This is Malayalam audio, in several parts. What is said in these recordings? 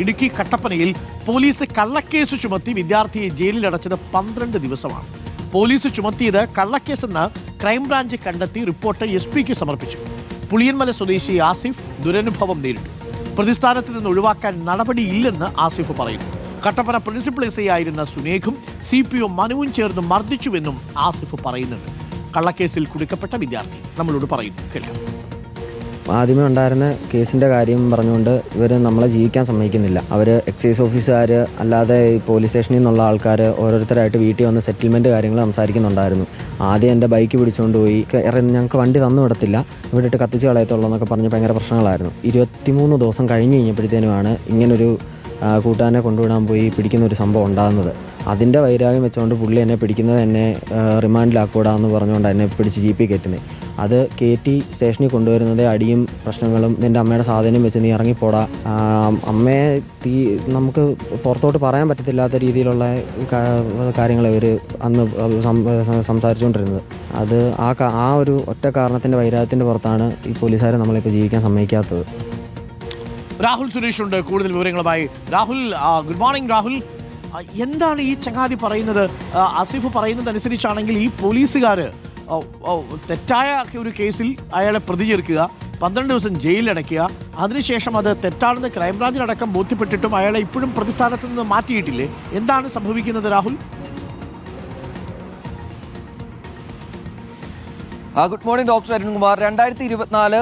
ഇടുക്കി കട്ടപ്പനയിൽ പോലീസ് കള്ളക്കേസ് ചുമത്തി വിദ്യാർത്ഥിയെ ജയിലിലടച്ചത് പന്ത്രണ്ട് ദിവസമാണ്. പോലീസ് ചുമത്തിയത് കള്ളക്കേസെന്ന് ക്രൈംബ്രാഞ്ച് കണ്ടെത്തി റിപ്പോർട്ട് എസ് പിക്ക് സമർപ്പിച്ചു. പുളിയൻമല സ്വദേശി ആസിഫ് ദുരനുഭവം നേരിട്ടു. പ്രതിസ്ഥാനത്ത് നിന്ന് ഒഴിവാക്കാൻ നടപടിയില്ലെന്ന് ആസിഫ് പറയുന്നു. കട്ടപ്പന പ്രിൻസിപ്പൽ എസ് ഐ ആയിരുന്ന സുനേഖും സി പി ഒ മനുവും ചേർന്ന് മർദ്ദിച്ചുവെന്നും ആസിഫ് പറയുന്നുണ്ട്. കള്ളക്കേസിൽ കുടുക്കപ്പെട്ട വിദ്യാർത്ഥി നമ്മളോട് പറയുന്നു. കേൾക്കാം. ആദ്യമേ ഉണ്ടായിരുന്ന കേസിന്റെ കാര്യം പറഞ്ഞുകൊണ്ട് ഇവർ നമ്മളെ ജീവിക്കാൻ സമ്മതിക്കുന്നില്ല. അവർ എക്സൈസ് ഓഫീസുകാർ അല്ലാതെ ഈ പോലീസ് സ്റ്റേഷനിൽ നിന്നുള്ള ആൾക്കാർ ഓരോരുത്തരായിട്ട് വീട്ടിൽ വന്ന് സെറ്റിൽമെന്റ് കാര്യങ്ങൾ സംസാരിക്കുന്നുണ്ടായിരുന്നു. ആദ്യം എന്റെ ബൈക്ക് പിടിച്ചുകൊണ്ട് പോയി ഞങ്ങൾക്ക് വണ്ടി തന്നു വിടത്തില്ല. ഇവിടെ ഇട്ട് കത്തിച്ച് കളയത്തുള്ളൂ എന്നൊക്കെ പറഞ്ഞ് ഭയങ്കര പ്രശ്നങ്ങളായിരുന്നു. ഇരുപത്തിമൂന്ന് ദിവസം കഴിഞ്ഞ് കഴിഞ്ഞപ്പോഴത്തേനുമാണ് ഇങ്ങനൊരു കൂട്ടാനെ കൊണ്ടുവിടാൻ പോയി പിടിക്കുന്ന ഒരു സംഭവം ഉണ്ടാകുന്നത്. അതിന്റെ വൈരാഗ്യം വെച്ചുകൊണ്ട് പുള്ളി എന്നെ പിടിക്കുന്നത് എന്നെ റിമാൻഡിലാക്കൂടാന്ന് പറഞ്ഞുകൊണ്ട് എന്നെ പിടിച്ച് ജി പി കയറ്റുന്നത്. അത് കയറ്റി സ്റ്റേഷനിൽ കൊണ്ടുവരുന്നത് അടിയും പ്രശ്നങ്ങളും നിന്റെ അമ്മയുടെ സാധനം വെച്ച് നീ ഇറങ്ങിപ്പോടാ. അമ്മയെ തീ നമുക്ക് പുറത്തോട്ട് പറയാൻ പറ്റത്തില്ലാത്ത രീതിയിലുള്ള കാര്യങ്ങൾ ഇവർ അന്ന് സംസാരിച്ചുകൊണ്ടിരുന്നത്. അത് ആ ആ ഒരു ഒറ്റ കാരണത്തിന്റെ വൈരാഗ്യത്തിന്റെ പുറത്താണ് ഈ പോലീസുകാരെ നമ്മളിപ്പോൾ ജീവിക്കാൻ സമ്മതിക്കാത്തത്. രാഹുൽ സുരേഷ് ഉണ്ട്. കൂടുതൽ വിവരങ്ങളുമായി രാഹുൽ ഗുഡ് മോർണിംഗ് രാഹുൽ. എന്താണ് ഈ ചങ്ങാതി പറയുന്നത്? അസിഫ് പറയുന്നത് അനുസരിച്ചാണെങ്കിൽ ഈ പോലീസുകാർ തെറ്റായ ഒരു കേസിൽ അയാളെ പ്രതി ചേർക്കുക പന്ത്രണ്ട് ദിവസം ജയിലിലടയ്ക്കുക അതിനുശേഷം അത് തെറ്റാണെന്ന് ക്രൈംബ്രാഞ്ചിനടക്കം ബോധ്യപ്പെട്ടിട്ടും അയാളെ ഇപ്പോഴും പ്രതിസ്ഥാനത്ത് നിന്ന് മാറ്റിയിട്ടില്ലേ? എന്താണ് സംഭവിക്കുന്നത് Rahul? Good morning doctor Arunkumar. രണ്ടായിരത്തി ഇരുപത്തിനാല്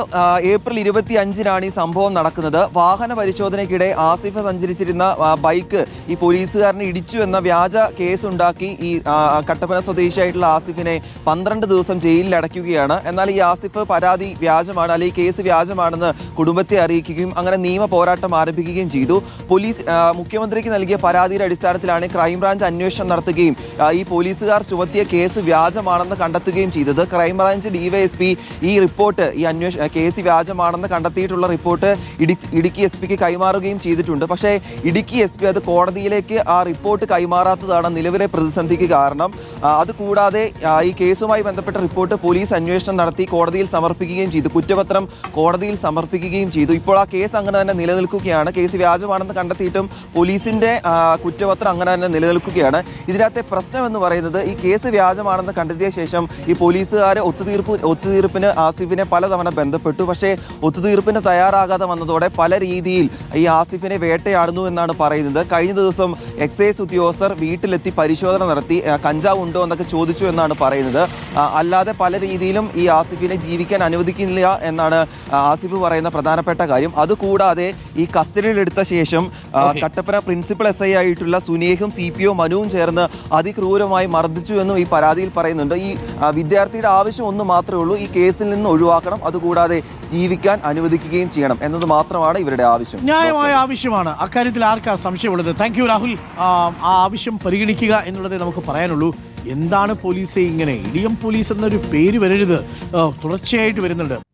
ഏപ്രിൽ ഇരുപത്തി അഞ്ചിനാണ് ഈ സംഭവം നടക്കുന്നത്. വാഹന പരിശോധനയ്ക്കിടെ ആസിഫ സഞ്ചരിച്ചിരുന്ന ബൈക്ക് ഈ പോലീസുകാരനെ ഇടിച്ചു എന്ന വ്യാജ കേസ് ഉണ്ടാക്കി ഈ കട്ടപ്പന സ്വദേശിയായിട്ടുള്ള ആസിഫിനെ പന്ത്രണ്ട് ദിവസം ജയിലിൽ അടയ്ക്കുകയാണ്. എന്നാൽ ഈ ആസിഫ് പരാതി വ്യാജമാണ് അല്ലെങ്കിൽ കേസ് വ്യാജമാണെന്ന് കുടുംബത്തെ അറിയിക്കുകയും അങ്ങനെ നിയമ പോരാട്ടം ആരംഭിക്കുകയും ചെയ്തു. പോലീസ് മുഖ്യമന്ത്രിക്ക് നൽകിയ പരാതിയുടെ അടിസ്ഥാനത്തിലാണ് ക്രൈംബ്രാഞ്ച് അന്വേഷണം നടത്തുകയും ഈ പോലീസുകാർ ചുമത്തിയ കേസ് വ്യാജമാണെന്ന് കണ്ടെത്തുകയും ചെയ്തത്. ക്രൈംബ്രാഞ്ച് ഡിവൈഎസ്പി ഈ റിപ്പോർട്ട് ഈ അന്വേഷണ കേസ് വ്യാജമാണെന്ന് കണ്ടെത്തിയിട്ടുള്ള റിപ്പോർട്ട് ഇടുക്കി എസ് പിക്ക് കൈമാറുകയും ചെയ്തിട്ടുണ്ട്. പക്ഷേ ഇടുക്കി എസ് പി അത് കോടതിയിലേക്ക് ആ റിപ്പോർട്ട് കൈമാറാത്തതാണ് നിലവിലെ പ്രതിസന്ധിക്ക് കാരണം. ആ, അത് കൂടാതെ ആ, ഈ കേസുമായി ബന്ധപ്പെട്ട റിപ്പോർട്ട് പോലീസ് അന്വേഷണം നടത്തി കോടതിയിൽ സമർപ്പിക്കുകയും ചെയ്തു. കുറ്റപത്രം കോടതിയിൽ സമർപ്പിക്കുകയും ചെയ്തു. ഇപ്പോൾ ആ കേസ് അങ്ങനെ തന്നെ നിലനിൽക്കുകയാണ്. കേസ് വ്യാജമാണെന്ന് കണ്ടെത്തിയിട്ടും പോലീസിന്റെ കുറ്റപത്രം അങ്ങനെ തന്നെ നിലനിൽക്കുകയാണ്. ഇതിനകത്തെ പ്രശ്നം എന്ന് പറയുന്നത് ഈ കേസ് വ്യാജമാണെന്ന് കണ്ടെത്തിയ ശേഷം ഈ പോലീസുകാർ ഒത്തുതീർപ്പ് ഒത്തുതീർപ്പിന് ആസിഫിനെ പലതവണ ബന്ധപ്പെട്ടു. പക്ഷേ ഒത്തുതീർപ്പിന് തയ്യാറാകാതെ വന്നതോടെ പല രീതിയിൽ ഈ ആസിഫിനെ വേട്ടയാടുന്നു എന്നാണ് പറയുന്നത്. കഴിഞ്ഞ ദിവസം എക്സൈസ് ഉദ്യോഗസ്ഥർ വീട്ടിലെത്തി പരിശോധന നടത്തി കഞ്ചാവ് ഉണ്ടോ എന്നൊക്കെ ചോദിച്ചു എന്നാണ് പറയുന്നത്. അല്ലാതെ പല രീതിയിലും ഈ ആസിഫിനെ ജീവിക്കാൻ അനുവദിക്കില്ല എന്നാണ് ആസിഫ് പറയുന്ന പ്രധാനപ്പെട്ട കാര്യം. അതുകൂടാതെ ഈ കസ്റ്റഡിയിലെടുത്ത ശേഷം കട്ടപ്പന പ്രിൻസിപ്പൽ എസ് ഐ ആയിട്ടുള്ള സുനേഹും സി പി ഒ മനുവും ചേർന്ന് അതിക്രൂരമായി മർദ്ദിച്ചു എന്നും ഈ പരാതിയിൽ പറയുന്നുണ്ട്. ഈ വിദ്യാർത്ഥിയുടെ ആവശ്യം ഒന്ന് മാത്രമേ ഉള്ളൂ ഈ കേസിൽ നിന്ന് ഒഴിവാക്കണം. അതുകൂടാതെ ജീവിക്കാൻ അനുവദിക്കുകയും ചെയ്യണം എന്നത് മാത്രമാണ് ഇവരുടെ ആവശ്യം. ന്യായമായ ആവശ്യമാണ്. അക്കാര്യത്തിൽ ആർക്കാ സംശയമുള്ളത്? Thank you Rahul. ആ ആവശ്യം പരിഗണിക്കുക എന്നുള്ളതേ നമുക്ക് പറയാനുള്ളൂ. എന്താണ് പോലീസ് ഇങ്ങനെ? ഇടിയം പോലീസ് എന്നൊരു പേര് വരരുത്. തുടർച്ചയായിട്ട് വരുന്നുണ്ട്.